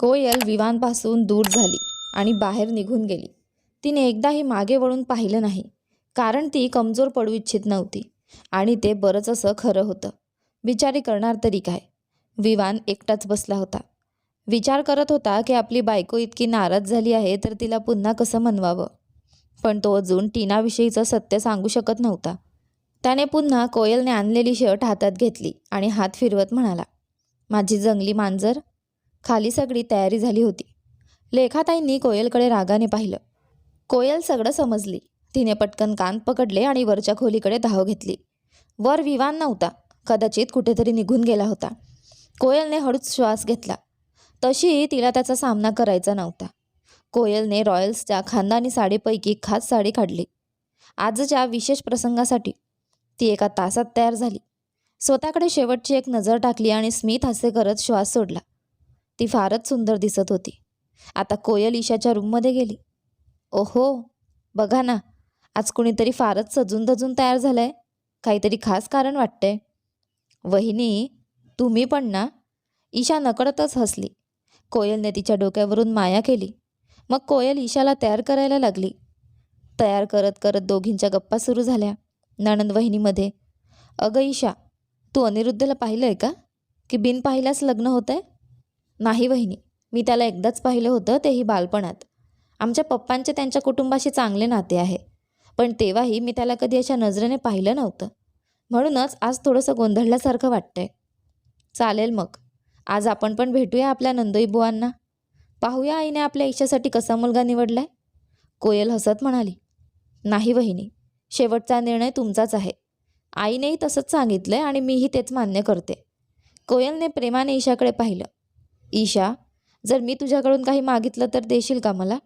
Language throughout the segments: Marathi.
कोयल विवानपासून दूर झाली आणि बाहेर निघून गेली. तिने एकदाही मागे वळून पाहिलं नाही कारण ती कमजोर पडू इच्छित नव्हती. आणि ते बरंच असं खरं होतं. बिचारी करणार तरी काय? विवान एकटाच बसला होता. विचार करत होता की आपली बायको इतकी नाराज झाली आहे तर तिला पुन्हा कसं म्हणवावं पण तो अजून टीनाविषयीचं सत्य सांगू शकत नव्हता. त्याने पुन्हा कोयलने आणलेली शर्ट हातात घेतली आणि हात फिरवत म्हणाला माझी जंगली मांजर खाली सगळी तयारी झाली होती. लेखाताईंनी कोयलकडे रागाने पाहिलं. कोयल सगळं समजली. तिने पटकन कान पकडले आणि वरच्या खोलीकडे धाव घेतली. वर विवान नव्हता. कदाचित कुठेतरी निघून गेला होता. कोयलने हळूच श्वास घेतला. तशी तिला त्याचा सामना करायचा नव्हता. कोयलने रॉयल्सच्या खानदानी साडीपैकी खास साडी काढली. आजच्या विशेष प्रसंगासाठी ती एका तासात तयार झाली. स्वतःकडे शेवटची एक नजर टाकली आणि स्मित हास्य करत श्वास सोडला. ती फारच सुंदर दिसत होती. आता कोयल ईशाच्या रूममध्ये गेली. ओहो बघा ना आज कुणीतरी फारच सजून धजून तयार झालं आहे काहीतरी खास कारण वाटतंय. वहिनी तुम्ही पण ना? ईशा नकळतच हसली. कोयलने तिच्या डोक्यावरून माया केली. मग कोयल ईशाला तयार करायला लागली. तयार करत करत दोघींच्या गप्पा सुरू झाल्या नणंद वहिनीमध्ये. अगं ईशा तू अनिरुद्धला पाहिलं आहे का? की बिन पाहिल्यास लग्न होतं आहे नाही वहिनी मी त्याला एकदाच पाहिलं होतं तेही बालपणात. आमच्या पप्पांचे त्यांच्या कुटुंबाशी चांगले नाते आहे पण तेव्हाही मी त्याला कधी अशा नजरेने पाहिलं नव्हतं. म्हणूनच आज थोडंसं गोंधळल्यासारखं वाटतंय. चालेल मग. आज आपण पण भेटूया आपल्या नंदोई बुवांना. पाहूया आईने आपल्या ईशासाठी कसा मुलगा निवडलाय. कोयल हसत म्हणाली नाही वहिनी शेवटचा निर्णय तुमचाच आहे. आईनेही तसंच सांगितलंय आणि मीही तेच मान्य करते. कोयलने प्रेमाने ईशाकडे पाहिलं. ईशा जर मी तुझ्याकडून काही मागितलं तर देशील का मला?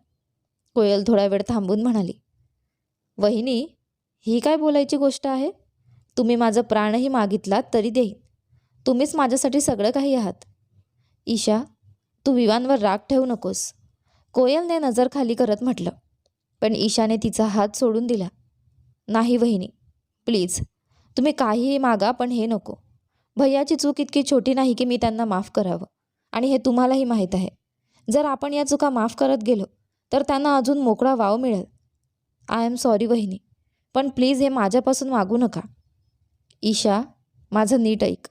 कोयल थोडा वेळ थांबून म्हणाली. वहिनी ही काय बोलायची गोष्ट आहे? तुम्ही माझं प्राणही मागितलात तरी देईन. तुम्हीच माझ्यासाठी सगळं काही आहात. ईशा तू विवांवर राग ठेवू नकोस. कोयलने नजर खाली करत म्हटलं पण ईशाने तिचा हात सोडून दिला. नाही वहिनी प्लीज तुम्ही काहीही मागा पण हे नको. भैयाची चूक इतकी छोटी नाही की मी त्यांना माफ करावं. आणि हे तुम्हालाही माहीत आहे. जर आपण या चुका माफ करत गेलो तर त्यांना अजून मोकळा वाव मिळेल. आय एम सॉरी वहिनी पण प्लीज हे माझ्यापासून मागू नका. ईशा माझं नीट ऐक.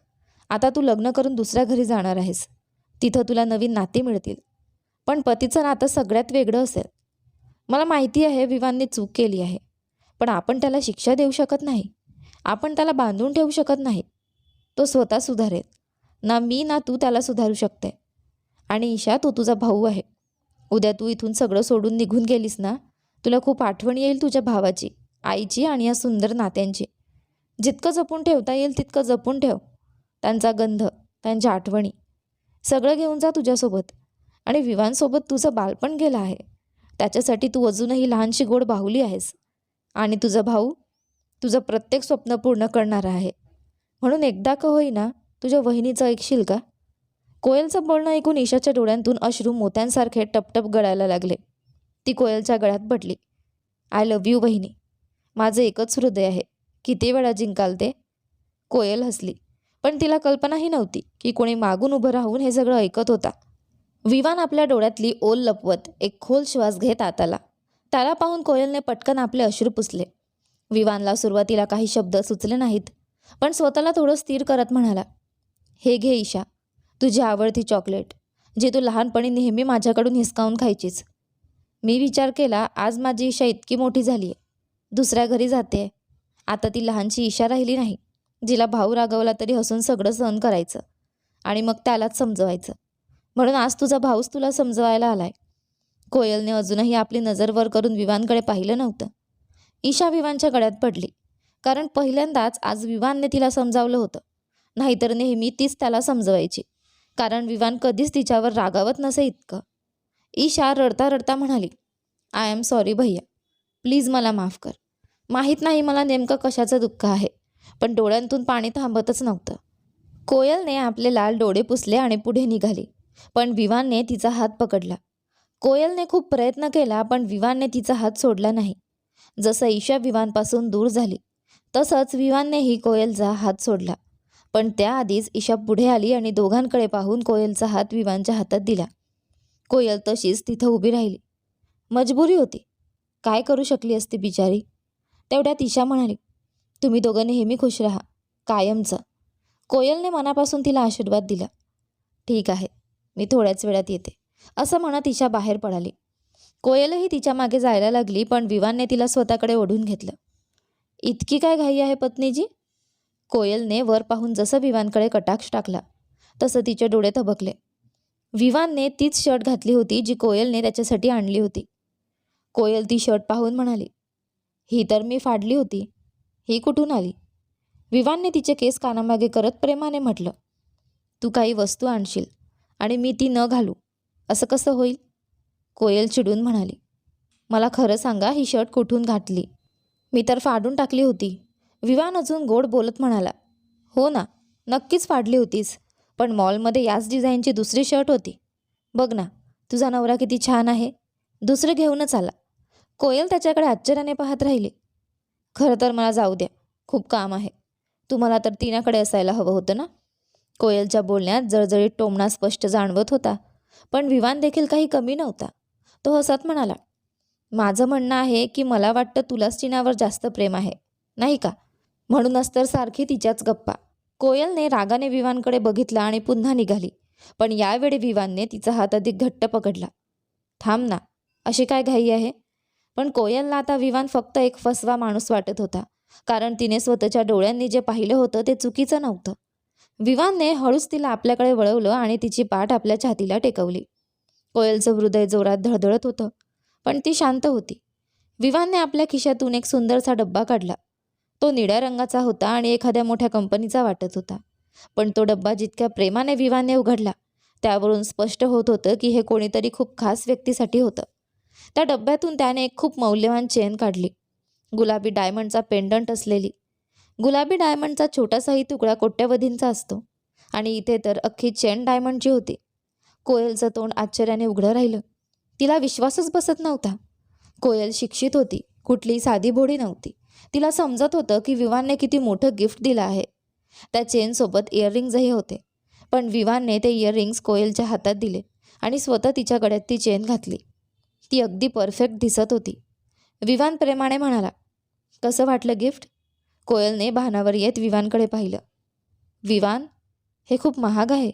आता तू लग्न करून दुसऱ्या घरी जाणार आहेस. तिथं तुला नवीन नाती मिळतील. पण पतीचं नातं सगळ्यात वेगळं असेल. मला माहिती आहे विवानने चूक केली आहे पण आपण त्याला शिक्षा देऊ शकत नाही. आपण त्याला बांधून ठेवू शकत नाही. तो स्वतः सुधारेल. ना मी ना तू त्याला सुधारू शकते. आणि ईशा तू तुझा भाऊ आहे. उद्या तू इथून सगळं सोडून निघून गेलीस ना तुला खूप आठवण येईल तुझ्या भावाची आईची आणि या सुंदर नात्यांची. जितकं जपून ठेवता येईल तितकं जपून ठेव. त्यांचा गंध त्यांच्या आठवणी सगळं घेऊन जा तुझ्यासोबत. आणि विवांसोबत तुझं बालपण गेलं आहे. त्याच्यासाठी तू अजूनही लहानशी गोड बाहुली आहेस. आणि तुझा भाऊ तुझं प्रत्येक स्वप्न पूर्ण करणार आहे. म्हणून एकदा का होईना तुझ्या वहिनीचं ऐकशील का? कोयलचं बोलणं ऐकून ईशाच्या डोळ्यांतून अश्रू मोत्यांसारखे टपटप गळायला लागले. ती कोयलच्या गळ्यात पडली. आय लव्ह यू वहिनी. माझं एकच हृदय आहे. किती वेळा जिंकाल ते कोयल हसली. पण तिला कल्पनाही नव्हती की कोणी मागून उभं राहून हे सगळं ऐकत होता. विवान आपल्या डोळ्यातली ओल लपवत एक खोल श्वास घेत आत आला त्याला पाहून कोयलने पटकन आपले अश्रू पुसले. विवानला सुरुवातीला काही शब्द सुचले नाहीत पण स्वतःला थोडं स्थिर करत म्हणाला हे घे ईशा. तुझी आवडती चॉकलेट जे तू लहानपणी नेहमी माझ्याकडून हिसकावून खायचीस. मी विचार केला आज माझी ईशा इतकी मोठी झाली आहे दुसऱ्या घरी जाते. आता ती लहानशी ईशा राहिली नाही जिला भाऊ रागवला तरी हसून सगळं सहन करायचं आणि मग त्यालाच समजवायचं. म्हणून आज तुझा भाऊच तुला समजवायला आलाय. कोयलने अजूनही आपली नजर वर करून विवानकडे पाहिलं नव्हतं. ईशा विवानच्या गळ्यात पडली कारण पहिल्यांदाच आज विवानने तिला समजावलं होतं. नाहीतर नेहमी तीच त्याला समजवायची. कारण विवान कधीच तिच्यावर रागावत नसे इतकं. ईशा रडता रडता म्हणाली आय एम सॉरी भैया. प्लीज मला माफ कर. माहीत नाही मला नेमकं कशाचं दुःख आहे पण डोळ्यांतून पाणी थांबतच नव्हतं. कोयलने आपले लाल डोळे पुसले आणि पुढे निघाली पण विवानने तिचा हात पकडला. कोयलने खूप प्रयत्न केला पण विवानने तिचा हात सोडला नाही. जसं ईशा विवानपासून दूर झाली तसंच विवाननेही कोयलचा हात सोडला. पण त्याआधीच ईशा पुढे आली आणि दोघांकडे पाहून कोयलचा हात विवानच्या हातात दिला. कोयल तशीच तिथं उभी राहिली. मजबुरी होती. काय करू शकली असती बिचारी? तेवढ्यात ईशा म्हणाली. तुम्ही दोघं नेहमी खुश राहा. कायमचं. कोयलने मनापासून तिला आशीर्वाद दिला. ठीक आहे. मी थोड्याच वेळात येते. असं म्हणत ईशा बाहेर पडाली. कोयलही तिच्यामागे जायला लागली पण विवानने तिला स्वतःकडे ओढून घेतलं. इतकी काय घाई आहे पत्नीजी? कोयलने वर पाहून जसं विवानकडे कटाक्ष टाकला तसं तिचे डोळे थबकले. विवानने तीच शर्ट घातली होती जी कोयलने त्याच्यासाठी आणली होती. कोयल ती शर्ट पाहून म्हणाली ही तर मी फाडली होती. ही कुठून आली? विवानने तिचे केस कानामागे करत प्रेमाने म्हटलं तू काही वस्तू आणशील आणि मी ती न घालू. असं कसं होईल? कोयल चिडून म्हणाली मला खरं सांगा ही शर्ट कुठून घातली? मी तर फाडून टाकली होती. विवान अजून गोड बोलत म्हणाला हो ना नक्कीच फाडली होतीस पण मॉलमध्ये याच डिझाईनची दुसरी शर्ट होती. बघ ना तुझा नवरा किती छान आहे. दुसरं घेऊनच आला. कोयल त्याच्याकडे आश्चर्याने पाहत राहिली. खरं तर मला जाऊ द्या खूप काम आहे. तुम्हाला तर तिनाकडे असायला हवं होतं ना? कोयलच्या बोलण्यात जळजळीत टोमणा स्पष्ट जाणवत होता पण विवान देखील काही कमी नव्हता. तो हसत म्हणाला माझं म्हणणं आहे की मला वाटतं तुलाच टिनावर जास्त प्रेम आहे नाही का? म्हणूनच तर सारखी तिच्याच गप्पा. कोयलने रागाने विवानकडे बघितला आणि पुन्हा निघाली. पण यावेळी विवानने तिचा हात अधिक घट्ट पकडला. थांब ना अशी काय घाई आहे? पण कोयलला आता विवान फक्त एक फसवा माणूस वाटत होता कारण तिने स्वतःच्या डोळ्यांनी जे पाहिलं होतं ते चुकीचं नव्हतं. विवानने हळूच तिला आपल्याकडे वळवलं आणि तिची पाठ आपल्या छातीला टेकवली. कोयलचं हृदय जोरात धडधडत होतं पण ती शांत होती. विवानने आपल्या खिशातून एक सुंदरसा डब्बा काढला. तो निळ्या रंगाचा होता आणि एखाद्या मोठ्या कंपनीचा वाटत होता. पण तो डब्बा जितक्या प्रेमाने विवाने उघडला त्यावरून स्पष्ट होत होतं की हे कोणीतरी खूप खास व्यक्तीसाठी होतं. त्या डब्यातून त्याने एक खूप मौल्यवान चेन काढली. गुलाबी डायमंडचा पेंडंट असलेली. गुलाबी डायमंडचा छोटासाही तुकडा कोट्यवधींचा असतो आणि इथे तर अख्खी चेन डायमंडची होती. कोयलचं तोंड आश्चर्याने उघडं राहिलं. तिला विश्वासच बसत नव्हता. कोयल शिक्षित होती. कुठली साधी भोडी नव्हती. तिला समजत होतं की विवानने किती मोठं गिफ्ट दिलं आहे. त्या चेनसोबत इयररिंग्जही होते. पण विवानने ते इयररिंग्स कोयलच्या हातात दिले आणि स्वतः तिच्या गळ्यात ती चेन घातली. ती अगदी परफेक्ट दिसत होती. विवान प्रेमाने म्हणाला कसं वाटलं गिफ्ट? कोयलने भानावर येत विवानकडे पाहिलं. विवान हे खूप महाग आहे.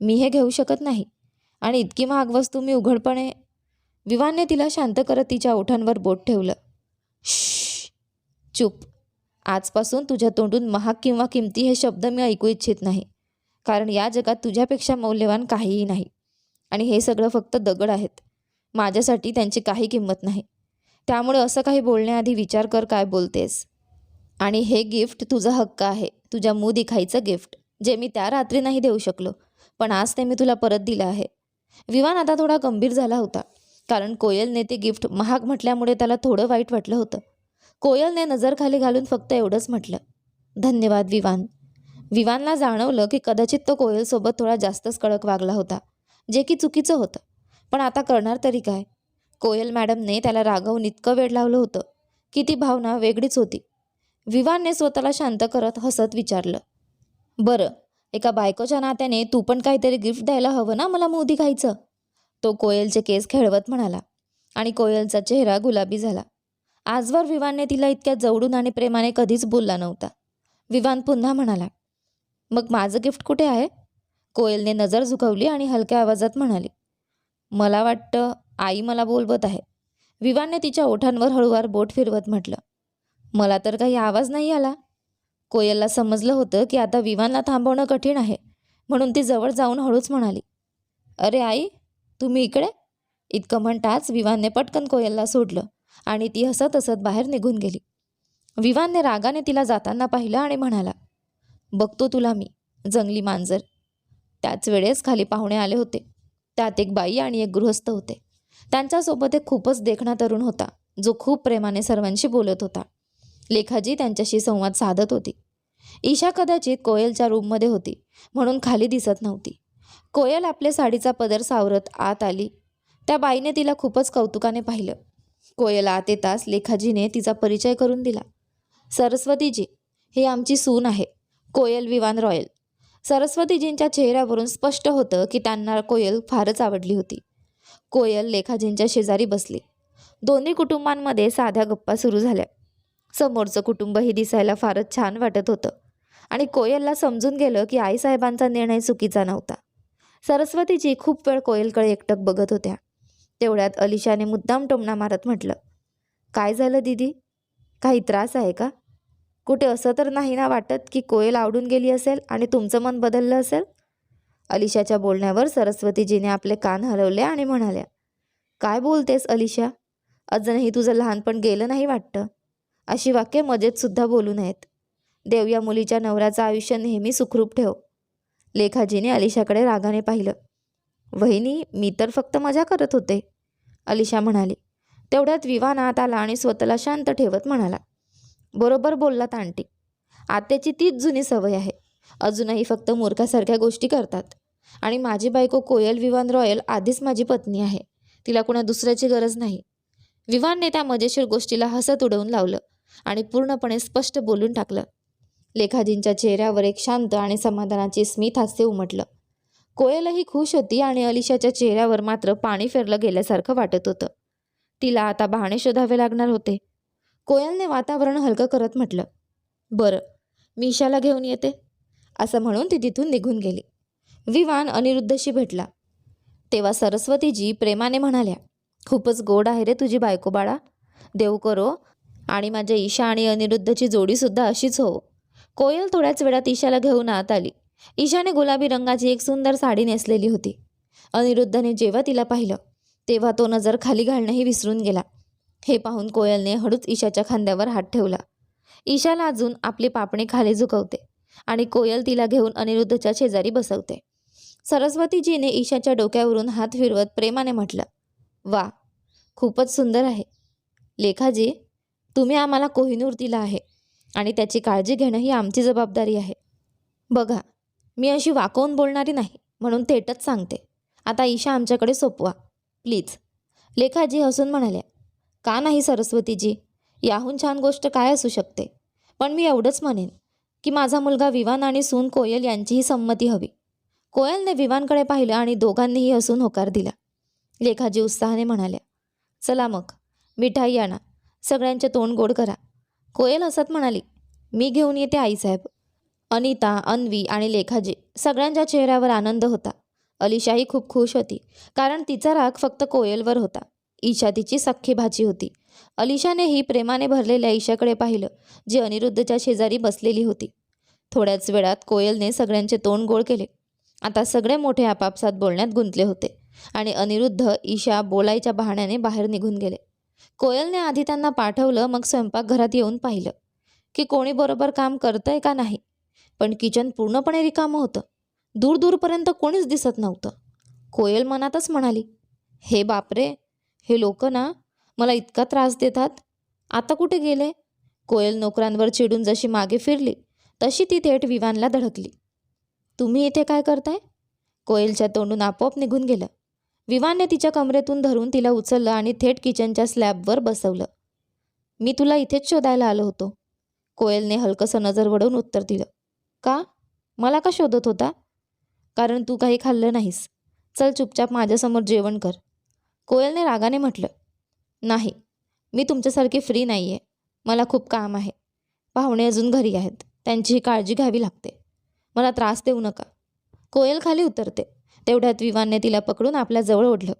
मी हे घेऊ शकत नाही. आणि इतकी महाग वस्तू मी उघडपणे विवानने तिला शांत करत तिच्या ओठांवर बोट ठेवलं. श्श चूप. आजपासून तुझ्या तोंडून महाग किंवा किमती हे शब्द मी ऐकू इच्छित नाही. कारण या जगात तुझ्यापेक्षा मौल्यवान काहीही नाही. आणि हे सगळं फक्त दगड आहेत. माझ्यासाठी त्यांची काही किंमत नाही. त्यामुळे असं काही बोलण्याआधी विचार कर काय बोलतेस. आणि हे गिफ्ट तुझा हक्क आहे. तुझ्या मू दिखायचं गिफ्ट जे मी त्या रात्री नाही देऊ शकलो. पण आज ते मी तुला परत दिलं आहे. विवान आता थोडा गंभीर झाला होता. कारण कोयलने ते गिफ्ट महाग म्हटल्यामुळे त्याला थोडं वाईट वाटलं होतं. कोयलने नजर खाली घालून फक्त एवढंच म्हटलं. धन्यवाद विवान. विवानला जाणवलं की कदाचित तो कोयलसोबत थोडा जास्तच कडक वागला होता जे की चुकीचं होतं. पण आता करणार तरी काय? कोयल मॅडमने त्याला रागवून इतकं वेळ लावलं होतं की ती भावना वेगळीच होती. विवानने स्वतःला शांत करत हसत विचारलं. बरं एका बायकोच्या नात्याने तू पण काहीतरी गिफ्ट द्यायला हवं ना मला मोदी खायचं? तो कोयलचे केस खेळवत म्हणाला आणि कोयलचा चेहरा गुलाबी झाला. आजवर विवानने तिला इतक्या जवळून आणि प्रेमाने कधीच बोलला नव्हता. विवान पुन्हा म्हणाला मग माझं गिफ्ट कुठे आहे? कोयलने नजर झुकवली आणि हलक्या आवाजात म्हणाली मला वाटतं आई मला बोलवत आहे. विवानने तिच्या ओठांवर हळूवार बोट फिरवत म्हटलं मला तर काही आवाज नाही आला. कोयलला समजलं होतं की आता विवानला थांबवणं कठीण आहे म्हणून ती जवळ जाऊन हळूच म्हणाली अरे आई तुम्ही इकडे? इतकं म्हणताच विवानने पटकन कोयलला सोडलं. आणि ती हसत हसत बाहेर निघून गेली. विवानने रागाने तिला जाताना पाहिलं आणि म्हणाला बघतो तुला मी जंगली मांजर. त्याच वेळेस खाली पाहुणे आले होते. त्यात एक बाई आणि एक गृहस्थ होते. त्यांच्यासोबत एक खूपच देखणा तरुण होता जो खूप प्रेमाने सर्वांशी बोलत होता. लेखाजी त्यांच्याशी संवाद साधत होती. ईशा कदाचित कोयलच्या रूममध्ये होती म्हणून खाली दिसत नव्हती. कोयल आपले साडीचा पदर सावरत आत आली. त्या बाईने तिला खूपच कौतुकाने पाहिलं. कोयल आत लेखाजीने तिचा परिचय करून दिला. सरस्वतीजी हे आमची सून आहे कोयल विवान रॉयल. सरस्वतीजींच्या चेहऱ्यावरून स्पष्ट होतं की त्यांना कोयल फारच आवडली होती. कोयल लेखाजींच्या शेजारी बसली. दोन्ही कुटुंबांमध्ये साध्या गप्पा सुरू झाल्या. समोरचं कुटुंबही दिसायला फारच छान वाटत होतं आणि कोयलला समजून गेलं की आईसाहेबांचा निर्णय चुकीचा नव्हता. सरस्वतीजी खूप वेळ कोयलकडे एकटक बघत होत्या. तेवढ्यात अलिशाने मुद्दाम टोमणा मारत म्हटलं काय झालं दीदी? काही त्रास आहे का? कुठे असं तर नाही ना वाटत की कोयल आवडून गेली असेल आणि तुमचं मन बदललं असेल? अलिशाच्या बोलण्यावर सरस्वतीजीने आपले कान हलवले आणि म्हणाल्या काय बोलतेस अलिशा? अजूनही तुझं लहानपण गेलं नाही वाटतं? अशी वाक्य मजेतसुद्धा बोलू नयेत. देव या मुलीच्या नवऱ्याचं आयुष्य नेहमी सुखरूप ठेव. लेखाजीने अलिशाकडे रागाने पाहिलं. वहिनी मी तर फक्त मजा करत होते अलिशा म्हणाली. तेवढ्यात विवान आत आला आणि स्वतःला शांत ठेवत म्हणाला. बरोबर बोललात आंटी. आत्याची तीच जुनी सवय आहे. अजूनही फक्त मूर्खासारख्या गोष्टी करतात. आणि माझी बायको कोयल विवान रॉयल आधीच माझी पत्नी आहे. तिला कुणा दुसऱ्याची गरज नाही. विवानने त्या मजेशीर गोष्टीला हसत उडवून लावलं आणि पूर्णपणे स्पष्ट बोलून टाकलं. लेखाजींच्या चेहऱ्यावर एक शांत आणि समाधानाची स्मित हास्य उमटलं. कोयलही खुश होती आणि अलिशाच्या चेहऱ्यावर मात्र पाणी फिरलं गेल्यासारखं वाटत होतं. तिला आता बहाणे शोधावे लागणार होते. कोयलने वातावरण हलकं करत म्हटलं बरं मी ईशाला घेऊन येते. असं म्हणून ती तिथून निघून गेली. विवान अनिरुद्धशी भेटला. तेव्हा सरस्वतीजी प्रेमाने म्हणाल्या खूपच गोड आहे रे तुझी बायको बाळा. देव करो आणि माझ्या ईशा आणि अनिरुद्धची जोडीसुद्धा अशीच हो. कोयल थोड्याच वेळात ईशाला घेऊन आत आली. ईशाने गुलाबी रंगाची एक सुंदर साडी नेसलेली होती. अनिरुद्धने जेव्हा तिला पाहिलं तेव्हा तो नजर खाली घालणंही विसरून गेला. हे पाहून कोयलने हळूच ईशाच्या खांद्यावर हात ठेवला. ईशाला अजून आपली पापणी खाली झुकवते आणि कोयल तिला घेऊन अनिरुद्धच्या शेजारी बसवते. सरस्वतीजीने ईशाच्या डोक्यावरून हात फिरवत प्रेमाने म्हटलं वा खूपच सुंदर आहे. लेखाजी तुम्ही आम्हाला कोहिनूर दिला आहे आणि त्याची काळजी घेणं ही आमची जबाबदारी आहे. बघा मी अशी वाकवून बोलणारी नाही म्हणून थेटच सांगते. आता ईशा आमच्याकडे सोपवा. प्लीज. लेखाजी हसून म्हणाल्या का नाही सरस्वतीजी? याहून छान गोष्ट काय असू शकते? पण मी एवढंच म्हणेन की माझा मुलगा विवान आणि सून कोयल यांचीही संमती हवी. कोयलने विवानकडे पाहिलं आणि दोघांनीही हसून होकार दिला. लेखाजी उत्साहाने म्हणाल्या चला मग मिठाई आणा. सगळ्यांचे तोंड गोड करा. कोयल हसत म्हणाली मी घेऊन येते आईसाहेब. अनिता अन्वी आणि लेखाजी सगळ्यांच्या चेहऱ्यावर आनंद होता. अलिशाही खूप खुश होती कारण तिचा राग फक्त कोयलवर होता. ईशा तिची सख्खी भाची होती. अलिशानेही प्रेमाने भरलेल्या ईशाकडे पाहिलं जी अनिरुद्धच्या शेजारी बसलेली होती. थोड्याच वेळात कोयलने सगळ्यांचे तोंड गोळ केले. आता सगळे मोठे आपापसात बोलण्यात गुंतले होते आणि अनिरुद्ध ईशा बोलायच्या बहाण्याने बाहेर निघून गेले. कोयलने आधी त्यांना पाठवलं मग स्वयंपाकघरात येऊन पाहिलं की कोणी बरोबर काम करतंय का नाही. पण किचन पूर्णपणे रिकामं होतं. दूर दूरपर्यंत कोणीच दिसत नव्हतं. कोयल मनातच म्हणाली हे बापरे हे लोक ना मला इतका त्रास देतात. आता कुठे गेले? कोयल नोकरांवर चिडून जशी मागे फिरली तशी ती थेट विवानला धडकली. तुम्ही इथे काय करताय? कोयलच्या तोंडून आपोआप निघून गेलं. विवानने तिच्या कमरेतून धरून तिला उचललं आणि थेट किचनच्या स्लॅबवर बसवलं. मी तुला इथेच शोधायला आलो होतो. कोयलने हलकंसं नजर वडवून उत्तर दिलं. का? मला का शोधत होता? कारण तू काही खाल्लं नाहीस. चल चुपचाप माझ्यासमोर जेवण कर. कोयलने रागाने म्हटलं नाही मी तुमच्यासारखी फ्री नाही आहे मला खूप काम आहे. पाहुणे अजून घरी आहेत. त्यांचीही काळजी घ्यावी लागते. मला त्रास देऊ नका. कोयल खाली उतरते. तेवढ्यात विवानने तिला पकडून आपल्याजवळ ओढलं.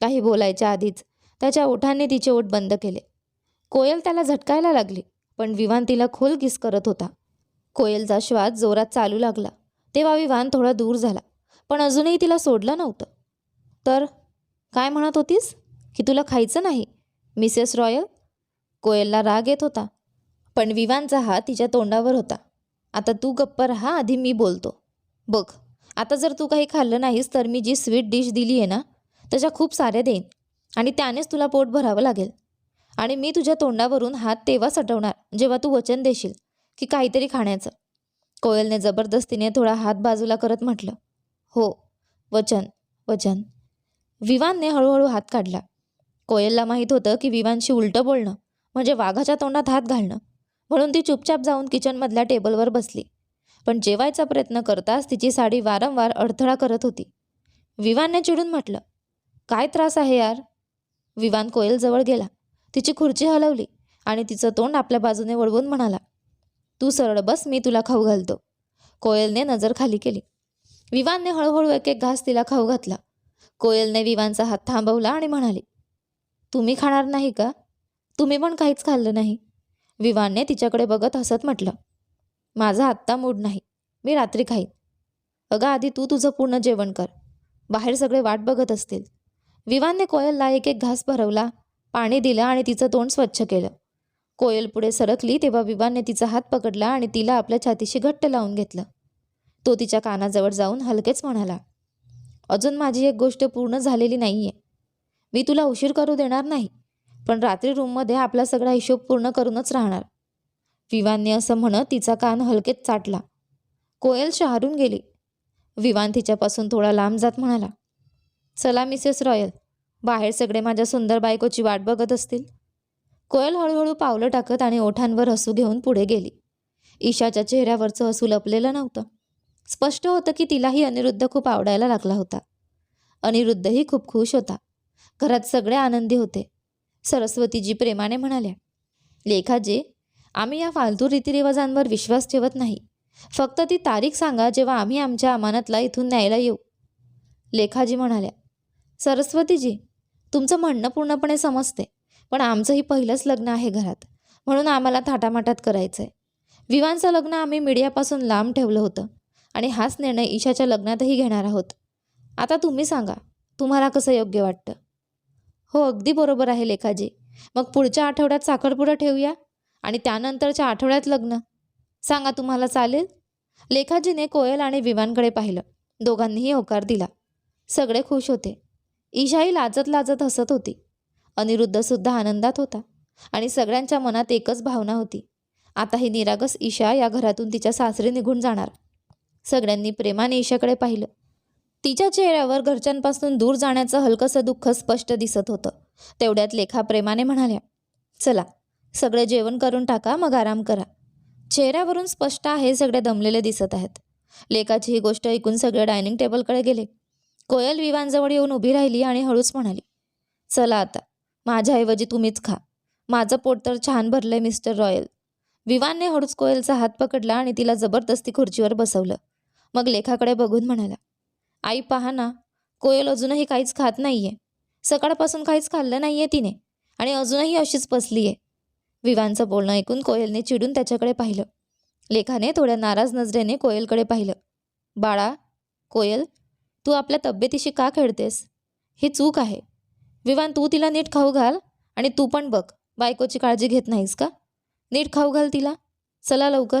काही बोलायच्या आधीच त्याच्या ओठांनी तिचे ओठ बंद केले. कोयल त्याला झटकायला लागली पण विवान तिला खोल किस करत होता. कोयलचा श्वास जोरात चालू लागला. तेव्हा विवान थोडा दूर झाला. पण अजूनही तिला सोडलं नव्हतं. तर काय म्हणत होतीस? की तुला खायचं नाही? Mrs royal? कोयलला राग येत होता. पण विवानचा हात तिच्या तोंडावर होता. आता तू गप्प राहा आधी मी बोलतो. बघ आता जर तू काही खाल्लं नाहीस तर मी जी स्वीट डिश दिली आहे ना त्याच्या खूप साऱ्या देईन. आणि त्यानेच तुला पोट भरावं लागेल. आणि मी तुझ्या तोंडावरून हात तेव्हा सटवणार जेव्हा तू वचन देशील. की काहीतरी खाण्याचं. कोयलने जबरदस्तीने थोडा हात बाजूला करत म्हटलं हो वचन वचन. विवानने हळूहळू हात काढला. कोयलला माहीत होतं की विवानशी उलटं बोलणं म्हणजे वाघाच्या तोंडात हात घालणं म्हणून ती चुपचाप जाऊन किचनमधल्या टेबलवर बसली. पण जेवायचा प्रयत्न करताच तिची साडी वारंवार अडथळा करत होती. विवानने चिडून म्हटलं काय त्रास आहे यार? विवान कोयलजवळ गेला. तिची खुर्ची हलवली आणि तिचं तोंड आपल्या बाजूने वळवून म्हणाला तू सरळ बस मी तुला खाऊ घालतो. कोयलने नजर खाली केली. विवानने हळूहळू एक एक घास तिला खाऊ घातला. कोयलने विवानचा हात थांबवला आणि म्हणाली तुम्ही खाणार नाही का? तुम्ही पण काहीच खाल्लं नाही. विवानने तिच्याकडे बघत हसत म्हटलं माझा आत्ता मूड नाही. मी रात्री खाईन. अगं आधी तू तुझं पूर्ण जेवण कर. बाहेर सगळे वाट बघत असतील. विवानने कोयलला एक एक घास भरवला पाणी दिलं आणि तिचं तोंड स्वच्छ केलं. कोयल पुढे सरकली तेव्हा विवानने तिचा हात पकडला आणि तिला आपल्या छातीशी घट्ट लावून घेतलं. तो तिच्या कानाजवळ जाऊन हलकेच म्हणाला अजून माझी एक गोष्ट पूर्ण झालेली नाही आहे मी तुला उशीर करू देणार नाही पण रात्री रूममध्ये आपला सगळा हिशोब पूर्ण करूनच राहणार. विवानने असं म्हणत तिचा कान हलकेच चाटला. कोयल शहारून गेली. विवान तिच्यापासून थोडा लांब जात म्हणाला चला मिसेस रॉयल बाहेर सगळे माझ्या सुंदर बायकोची वाट बघत असतील. कोयल हळूहळू पावलं टाकत आणि ओठांवर हसू घेऊन पुढे गेली. ईशाच्या चेहऱ्यावरचं हसू लपलेलं नव्हतं. स्पष्ट होतं की तिलाही अनिरुद्ध खूप आवडायला लागला होता. अनिरुद्धही खूप खुश होता. घरात सगळे आनंदी होते. सरस्वतीजी प्रेमाने म्हणाल्या लेखाजी आम्ही या फालतू रीतिरिवाजांवर विश्वास ठेवत नाही. फक्त ती तारीख सांगा जेव्हा आम्ही आमच्या अमानतला इथून न्यायला येऊ. लेखाजी म्हणाल्या सरस्वतीजी तुमचं म्हणणं पूर्णपणे समजते. पण आमचंही पहिलंच लग्न आहे घरात. म्हणून आम्हाला थाटामाटात करायचं आहे विवांचं लग्न आम्ही मीडियापासून लांब ठेवलं होतं आणि हाच निर्णय ईशाच्या लग्नातही घेणार आहोत. आता तुम्ही सांगा तुम्हाला कसं योग्य वाटतं? हो अगदी बरोबर आहे लेखाजी. मग पुढच्या आठवड्यात साखरपुडा ठेवूया आणि त्यानंतरच्या आठवड्यात लग्न. सांगा तुम्हाला चालेल? लेखाजीने कोयल आणि विवानकडे पाहिलं. दोघांनीही होकार दिला. सगळे खुश होते. ईशाही लाजत लाजत हसत होती. अनिरुद्धसुद्धा आनंदात होता आणि सगळ्यांच्या मनात एकच भावना होती. आता ही निरागस ईशा या घरातून तिच्या सासरी निघून जाणार. सगळ्यांनी प्रेमाने ईशाकडे पाहिलं. तिच्या चेहऱ्यावर घरच्यांपासून दूर जाण्याचं हलकंसं दुःख स्पष्ट दिसत होतं. तेवढ्यात लेखा प्रेमाने म्हणाल्या चला सगळे जेवण करून टाका मग आराम करा. चेहऱ्यावरून स्पष्ट आहे सगळे दमलेले दिसत आहेत. लेखाची ही गोष्ट ऐकून सगळे डायनिंग टेबलकडे गेले. कोयल विवांजवळ येऊन उभी राहिली आणि हळूच म्हणाली चला आता माझ्याऐवजी तुम्हीच खा. माझं पोट तर छान भरलंय मिस्टर रॉयल. विवानने हळूच कोयलचा हात पकडला आणि तिला जबरदस्ती खुर्चीवर बसवलं. मग लेखाकडे बघून म्हणाला आई पहा ना कोयल अजूनही काहीच खात नाहीये. सकाळपासून काहीच खाल्लं नाहीये तिने आणि अजूनही अशीच बसली आहे विवानचं बोलणं ऐकून कोयलने चिडून त्याच्याकडे पाहिलं. लेखाने थोड्या नाराज नजरेने कोयलकडे पाहिलं. बाळा कोयल तू आपल्या तब्येतीशी का खेळतेस? ही चूक आहे. विवान तू तिला नीट खाऊ घाल आणि तू पण बघ बायकोची काळजी घेत नाहीस का? नीट खाऊ घाल तिला. चला लवकर.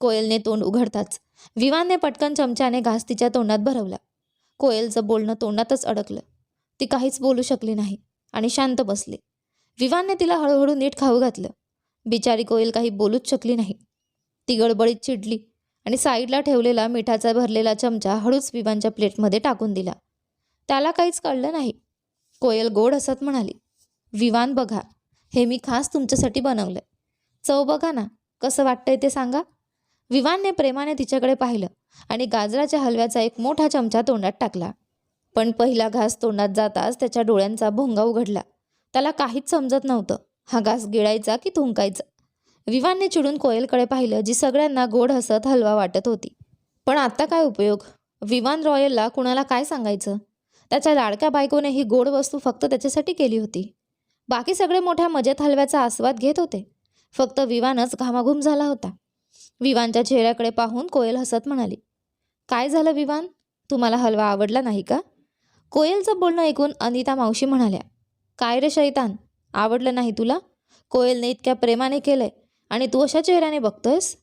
कोयलने तोंड उघडताच विवानने पटकन चमच्याने घास तिच्या तोंडात भरवला. कोयलचं बोलणं तोंडातच अडकलं. ती काहीच बोलू शकली नाही आणि शांत बसली. विवानने तिला हळूहळू नीट खाऊ घातलं. बिचारी कोयल काही बोलूच शकली नाही. ती गडबडीत चिडली आणि साईडला ठेवलेला मिठाचा भरलेला चमचा हळूच विवानच्या प्लेटमध्ये टाकून दिला. त्याला काहीच कळलं नाही. कोयल गोड हसत म्हणाली विवान बघा हे मी खास तुमच्यासाठी बनवलंय. चव बघा ना कसं वाटतंय ते सांगा. विवानने प्रेमाने तिच्याकडे पाहिलं आणि गाजराच्या हलव्याचा एक मोठा चमचा तोंडात टाकला. पण पहिला घास तोंडात जाताच त्याच्या डोळ्यांचा भोंगा उघडला. त्याला काहीच समजत नव्हतं हा घास गिळायचा की थुंकायचा. विवानने चिडून कोयलकडे पाहिलं जी सगळ्यांना गोड हसत हलवा वाटत होती. पण आता काय उपयोग? विवान रॉयलला कुणाला काय सांगायचं? त्याच्या लाडक्या बायकोने ही गोड वस्तू फक्त त्याच्यासाठी केली होती. बाकी सगळे मोठ्या मजेत हलव्याचा आस्वाद घेत होते. फक्त विवानच घामाघूम झाला होता. विवानच्या चेहऱ्याकडे पाहून कोयल हसत म्हणाली काय झालं विवान? तुम्हाला हलवा आवडला नाही का? कोयलचं बोलणं ऐकून अनिता मावशी म्हणाल्या काय रे शैतान? आवडलं नाही तुला? कोयलने इतक्या प्रेमाने केलंय आणि तू अशा चेहऱ्याने बघतोयस?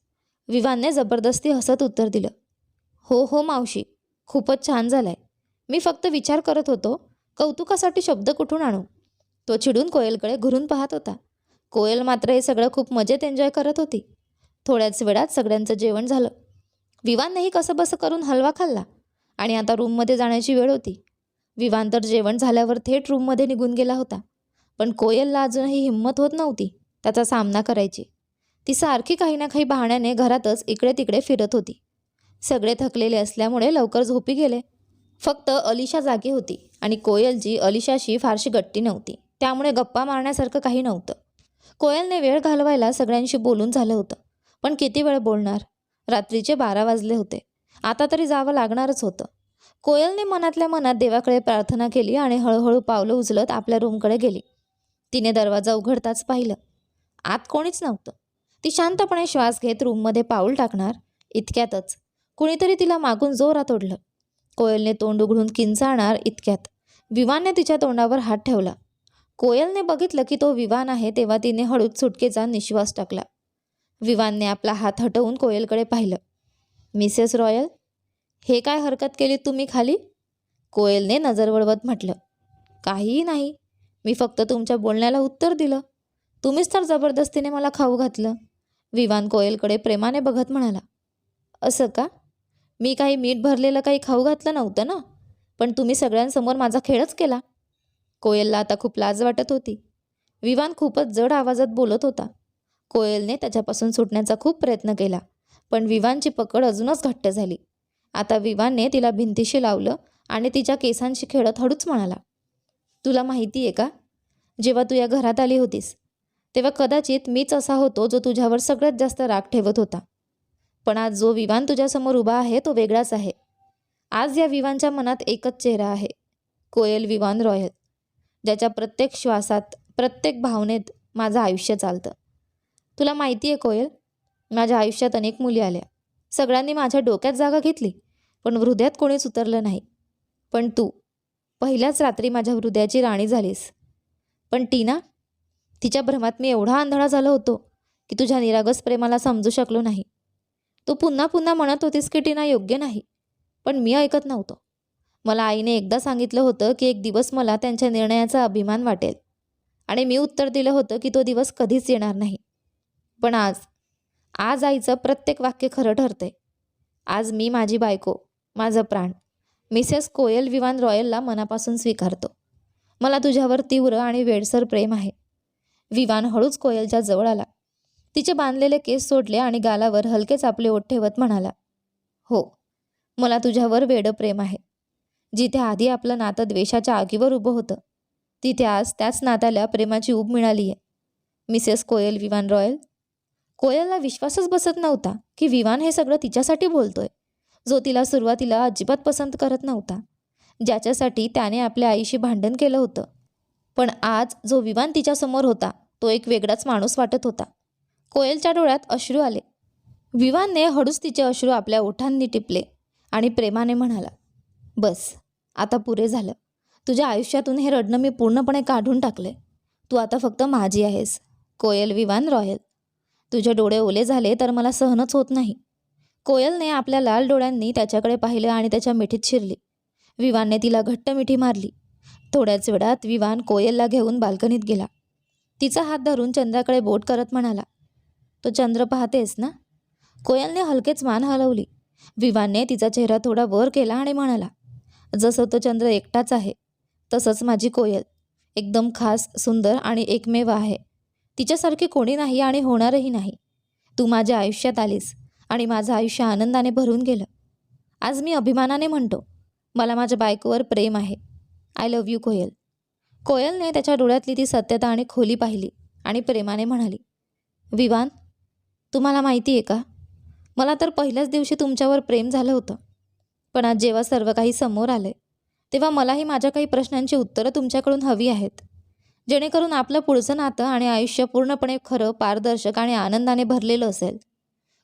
विवानने जबरदस्ती हसत उत्तर दिलं हो हो मावशी खूपच छान झालंय. मी फक्त विचार करत होतो कौतुकासाठी शब्द कुठून आणू? तो चिडून कोयलकडे घुरून पाहत होता. कोयल मात्र हे सगळं खूप मजेत एन्जॉय करत होती. थोड्याच वेळात सगळ्यांचं जेवण झालं. विवाननेही कसंबसं करून हलवा खाल्ला आणि आता रूममध्ये जाण्याची वेळ होती. विवान तर जेवण झाल्यावर थेट रूममध्ये निघून गेला होता. पण कोयलला अजूनही हिंमत होत नव्हती त्याचा सामना करायची. ती सारखी काही ना काही बहाण्याने घरातच इकडे तिकडे फिरत होती. सगळे थकलेले असल्यामुळे लवकर झोपी गेले. फक्त अलिशा जागी होती आणि कोयलजी अलिशाशी फारशी गट्टी नव्हती. त्यामुळे गप्पा मारण्यासारखं काही नव्हतं. कोयलने वेळ घालवायला सगळ्यांशी बोलून झालं होतं. पण किती वेळ बोलणार? रात्रीचे बारा वाजले होते. आता तरी जावं लागणारच होतं. कोयलने मनातल्या मनात देवाकडे प्रार्थना केली आणि हळूहळू पावलं उचलत आपल्या रूमकडे गेली. तिने दरवाजा उघडताच पाहिलं. आत कोणीच नव्हतं. ती शांतपणे श्वास घेत रूममध्ये पाऊल टाकणार इतक्यातच. कुणीतरी तिला मागून जोरात ओढलं. कोयलने तोंड उघडून किंचाळणार इतक्यात. विवानने तिच्या तोंडावर हात ठेवला. कोयलने बघितलं की तो विवान आहे तेव्हा तिने हळूच सुटकेचा निश्वास टाकला. विवानने आपला हात हटवून कोयलकडे पाहिलं. मिसेस रॉयल हे काय हरकत केली तुम्ही खाली? कोयलने नजर वळवत म्हटलं. काहीही नाही. मी फक्त तुमच्या बोलण्याला उत्तर दिलं. तुम्हीच तर जबरदस्तीने मला खाऊ घातलं. विवान कोयलकडे प्रेमाने बघत म्हणाला. असं का? मी काही मीठ भरलेलं काही खाऊ घातलं नव्हतं ना? पण तुम्ही सगळ्यांसमोर माझा खेळच केला. कोयलला आता खूप लाज वाटत होती. विवान खूपच जड आवाजात बोलत होता. कोयलने त्याच्यापासून सुटण्याचा खूप प्रयत्न केला पण विवानची पकड अजूनच घट्ट झाली. आता विवानने तिला भिंतीशी लावलं आणि तिच्या केसांशी खेळत हळूच म्हणाला तुला माहिती आहे का? जेव्हा तू या घरात आली होतीस तेव्हा कदाचित मीच असा होतो जो तुझ्यावर सगळ्यात जास्त राग ठेवत होता. पण आज जो विवान तुझ्यासमोर उभा आहे तो वेगळाच आहे. आज या विवानच्या मनात एकच चेहरा आहे कोयल विवान रॉयल ज्याच्या प्रत्येक श्वासात प्रत्येक भावनेत माझं आयुष्य चालतं. तुला माहिती आहे कोयल माझ्या आयुष्यात अनेक मुली आल्या. सगळ्यांनी माझ्या डोक्यात जागा घेतली पण हृदयात कोणीच उतरलं नाही. पण तू पहिल्याच रात्री माझ्या हृदयाची राणी झालीस. पण टीना तिच्या भ्रमात मी एवढा आंधळा झालो होतो की तुझ्या निरागस प्रेमाला समजू शकलो नाही. तू पुन्हा पुन्हा म्हणत होतीस की टीना योग्य नाही. पण मी ऐकत नव्हतो. मला आईने एकदा सांगितलं होतं की एक दिवस मला त्यांच्या निर्णयाचा अभिमान वाटेल. आणि मी उत्तर दिलं होतं की तो दिवस कधीच येणार नाही. पण आज आज आईचं प्रत्येक वाक्य खरं ठरतंय. आज मी माझी बायको माझं प्राण मिसेस कोयल विवान रॉयलला मनापासून स्वीकारतो. मला तुझ्यावर तीव्र आणि वेडसर प्रेम आहे. विवान हळूच कोयलच्या जवळ आला. तिचे बांधलेले केस सोडले आणि गालावर हलकेच आपले ओठ ठेवत म्हणाला हो मला तुझ्यावर वेडं प्रेम आहे. जिथे आधी आपलं नातं द्वेषाच्या आगीवर उभं होतं तिथे आज त्याच नात्याला प्रेमाची ऊब मिळाली आहे मिसेस कोयल विवान रॉयल कोयलला विश्वासच बसत नव्हता की विवान हे सगळं तिच्यासाठी बोलतोय जो तिला सुरुवातीला अजिबात पसंत करत नव्हता ज्याच्यासाठी त्याने आपल्या आईशी भांडण केलं होतं. पण आज जो विवान तिच्यासमोर होता तो एक वेगळाच माणूस वाटत होता. कोयलच्या डोळ्यात अश्रू आले. विवानने हळूच तिचे अश्रू आपल्या ओठांनी टिपले आणि प्रेमाने म्हणाला बस आता पुरे झालं. तुझ्या आयुष्यातून हे रडणं मी पूर्णपणे काढून टाकले तू आता फक्त माझी आहेस कोयल विवान रॉयल. तुझे डोळे ओले झाले तर मला सहनच होत नाही. कोयलने आपल्या लाल डोळ्यांनी त्याच्याकडे पाहिलं आणि त्याच्या मिठीत शिरली. विवानने तिला घट्ट मिठी मारली. थोड्याच वेळात विवान कोयलला घेऊन बाल्कनीत गेला. तिचा हात धरून चंद्राकडे बोट करत म्हणाला तो चंद्र पाहतेस ना? कोयलने हलकेच मान हलवली. विवानने तिचा चेहरा थोडा वर केला आणि म्हणाला जसं तो चंद्र एकटाच आहे तसंच माझी कोयल. एकदम खास सुंदर आणि एकमेव आहे. तिच्यासारखे कोणी नाही आणि होणारही नाही. तू माझ्या आयुष्यात आलीस आणि माझं आयुष्य आनंदाने भरून गेलं. आज मी अभिमानाने म्हणतो मला माझ्या बायकोवर प्रेम आहे. I love you Koyal. कोयलने त्याच्या डोळ्यातली ती सत्यता आणि खोली पाहिली आणि प्रेमाने म्हणाली विवान तुम्हाला माहिती आहे का? मला तर पहिल्याच दिवशी तुमच्यावर प्रेम झालं होतं. पण आज जेव्हा सर्व काही समोर आलं तेव्हा मलाही माझ्या काही प्रश्नांची उत्तरं तुमच्याकडून हवी आहेत. जेणेकरून आपलं पुढचं नातं आणि आयुष्य पूर्णपणे खरं पारदर्शक आणि आनंदाने भरलेलं असेल.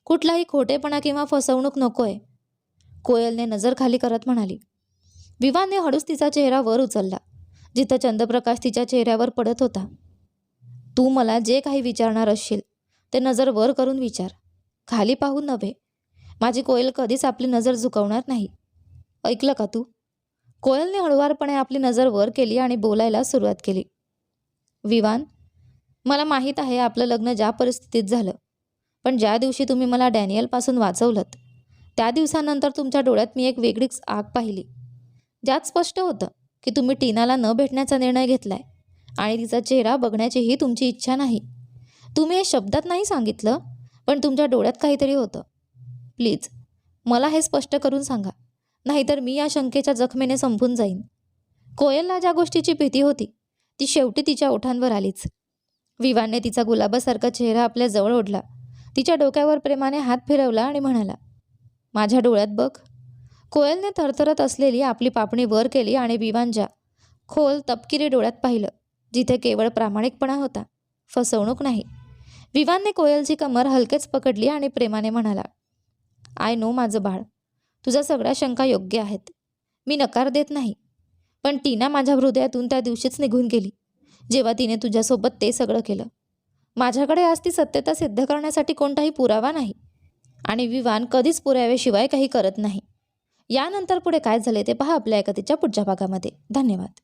कुठलाही खोटेपणा किंवा फसवणूक नको आहे कोयलने नजर खाली करत म्हणाली. विवाने हळूच तिचा चेहरा वर उचलला जिथं चंद्रप्रकाश तिच्या चेहऱ्यावर पडत होता. तू मला जे काही विचारणार असशील ते नजर वर करून विचार. खाली पाहून नव्हे. माझी कोयल कधीच आपली नजर झुकवणार नाही. ऐकलं का तू? कोयलने हळुवारपणे आपली नजर वर केली आणि बोलायला सुरुवात केली. विवान मला माहीत आहे आपलं लग्न ज्या परिस्थितीत झालं पण ज्या दिवशी तुम्ही मला डॅनियलपासून वाचवलंत त्या दिवसानंतर तुमच्या डोळ्यात मी एक वेगळीच आग पाहिली. ज्यात स्पष्ट होतं की तुम्ही टीनाला न भेटण्याचा निर्णय घेतलाय आणि तिचा चेहरा बघण्याचीही तुमची इच्छा नाही. तुम्ही हे शब्दात नाही सांगितलं पण तुमच्या डोळ्यात काहीतरी होतं. प्लीज मला हे स्पष्ट करून सांगा नाहीतर मी या शंकेच्या जखमेने संपून जाईन. कोयलला ज्या गोष्टीची भीती होती ती शेवटी तिच्या ओठांवर आलीच. विवानने तिचा गुलाबासारखा चेहरा आपल्या जवळ ओढला. तिच्या डोक्यावर प्रेमाने हात फिरवला आणि म्हणाला माझ्या डोळ्यात बघ. कोयलने थरथरत असलेली आपली पापणी वर केली आणि विवानच्या खोल तपकिरी डोळ्यात पाहिलं जिथे केवळ प्रामाणिकपणा होता फसवणूक नाही. विवानने कोयलची कमर हलकेच पकडली आणि प्रेमाने म्हणाला आय नो माझं बाळ तुझ्या सगळ्या शंका योग्य आहेत. मी नकार देत नाही पण टीना माझ्या हृदयातून त्या दिवशीच निघून गेली जेव्हा तिने तुझ्यासोबत ते सगळं केलं. माझ्याकडे आज ती सत्यता सिद्ध करण्यासाठी कोणताही पुरावा नाही आणि विवान कधीच पुराव्याशिवाय काही करत नाही. यानंतर पुढे काय झाले ते पहा आपल्या एका तिच्या पुढच्या भागामध्ये. धन्यवाद.